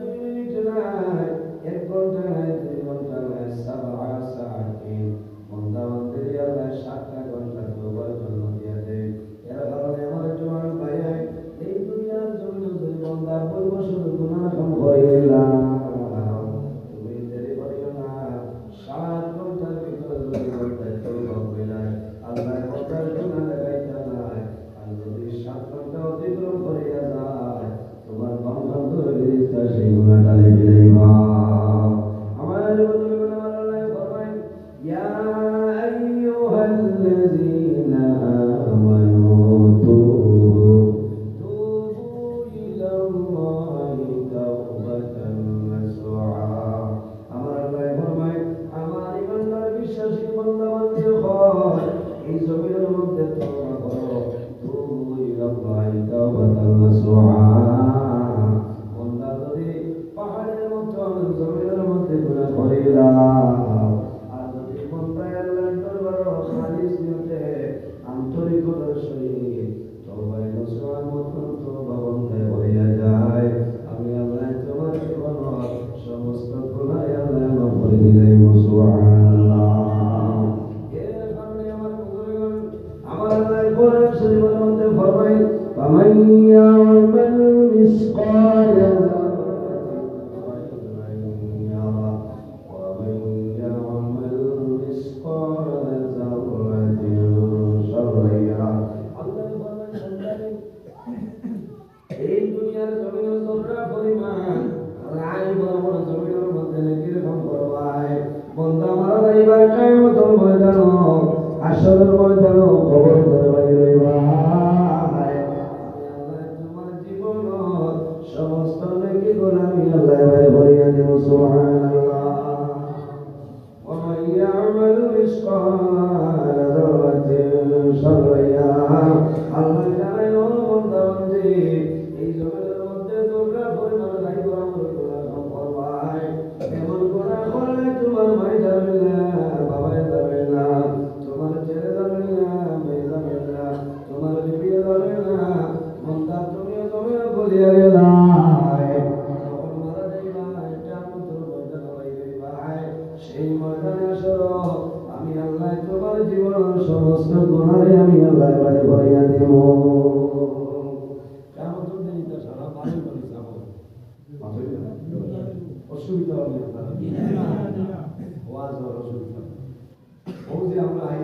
দুই মিনিট না এক ঘন্টা নাই দুই ঘন্টা নাই সাবা সাহিন الذي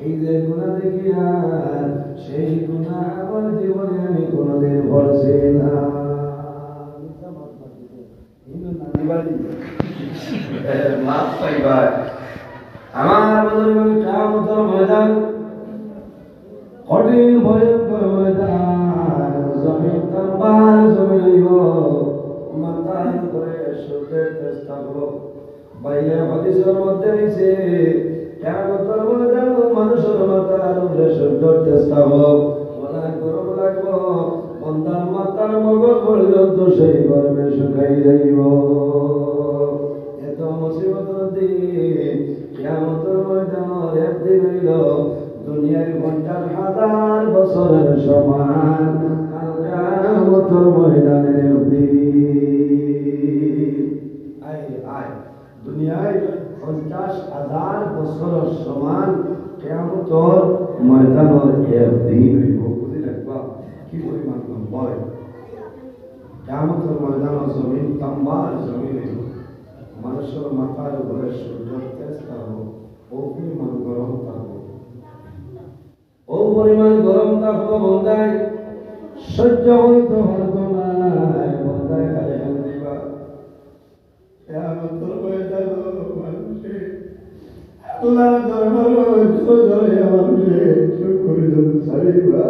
এই যে গুণা দেখিয়া সেই গুণা আমার জীবনে আমি কোনোদিন ভরছি না। মাফ পাইবার আমার ময়দান কঠিন ভয়ঙ্কর ময়দান জমিন করে সূর্যের তেজ থাকব বাইরে হাদিসের মধ্যে বছরের সমান কিয়ামতের ময়দানের একদিন আয় আয়। দুনিয়ায় পঞ্চাশ হাজার বছরের সমান কেমতর ময়দানের একদিন হইব বুঝি রাখবা? কি পরিমাণ লম্বায়। কেমতর ময়দানের জমিন তাম্বার জমিন হইব। মানুষের মাথার উপরে সূর্য তেজ থাকব ও পরিমাণ গরম থাকব ও পরিমাণ গরম থাকব বন্দায়, সহ্য হইতে পারতো না বন্দায় খালি দিবা। কেয়ামতের ময়দানে মানুষে। আল্লাহর দরবারে ধরে মানুষে চুপ করে যখন ছাড়িবা।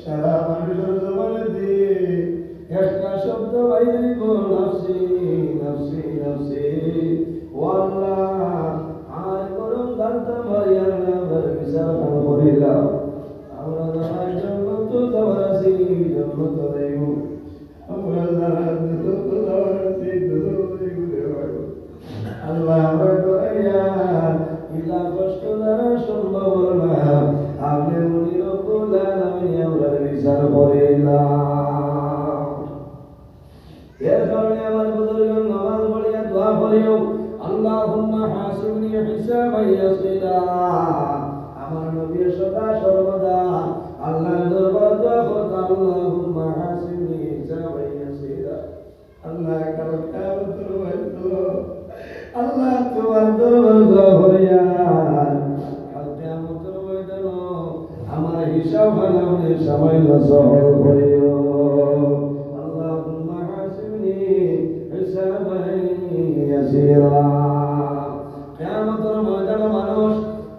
সারা মানুষের জবানে দিয়ে একটা শব্দ বাইরিব নাফসি নাফসি নাফসি। ও আল্লাহ, আর করুন দান্তা মারিয়া নামের বিচার করিলাম। আমরা আল্লাহ নবী সদা সর্বদা আল্লাহর দরবার দোয়া করতাম। আল্লাহুম্মা হাসিবনি হিসাবান ইয়াসিরা আল্লাহ আল্লাহ তোমার দরবার হরিয়ার আমার হিসাব হারামে সবাই সহল করিও আল্লাহুম্মা হাসিবনি হিসাবাই ইয়াসিরা কিয়ামতের ময়দানে মানুষ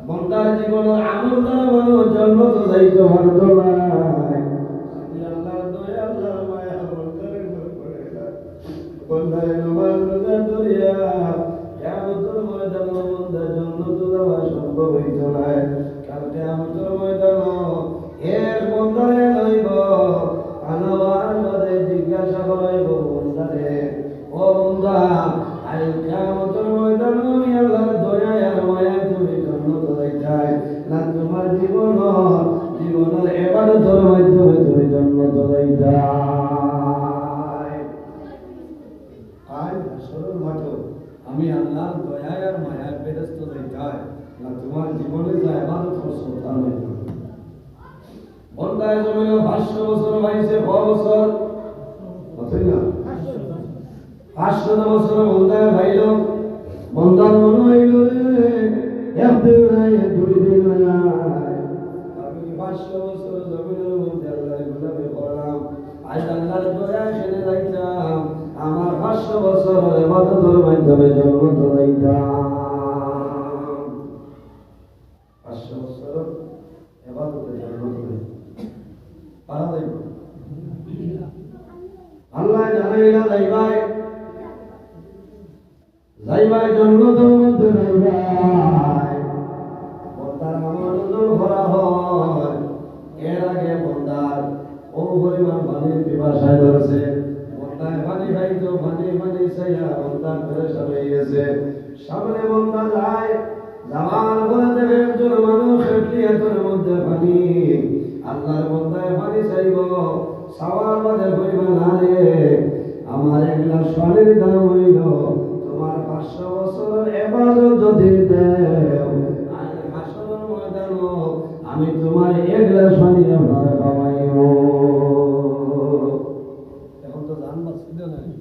বন্দার জীবনের আমল দ্বারা মানুষ জন্ম তো যাইতে পারতো না। তোমার জীবনে যা এবাদত করছ তার জমিল পাঁচশো বছর বাইছে ছ বছর। কতই না। পাঁচশো বছর বন্দায় ভাইল বন্দার মনে হইল রে একদিন নাই আমি পাঁচশো বছর জমিনের মধ্যে আল্লাহ করলাম আজ আল্লাহর দয়া যাইতাম। আমার পাঁচশো বছর এবাদতের মাধ্যমে জন্ম তো ধরছে বন্দায় পানি খাইতো পানি পানি চাইয়া বন্দার পেরেশান হয়ে গেছে। সামনে বন্দা যায় যাওয়ার পরে দেখে একজন মানুষ খেটলি এতর মধ্যে পানি। আল্লাহর বন্দায় পানি চাইব সাওয়ার বাদে হইব না রে। আমার এক গ্লাস দাম হইল, তোমার পাঁচশো বছরের এবাদত যদি আমি তোমার এক গ্লাস পানি খাওয়াই ಹೇಳ್ತಾನೆ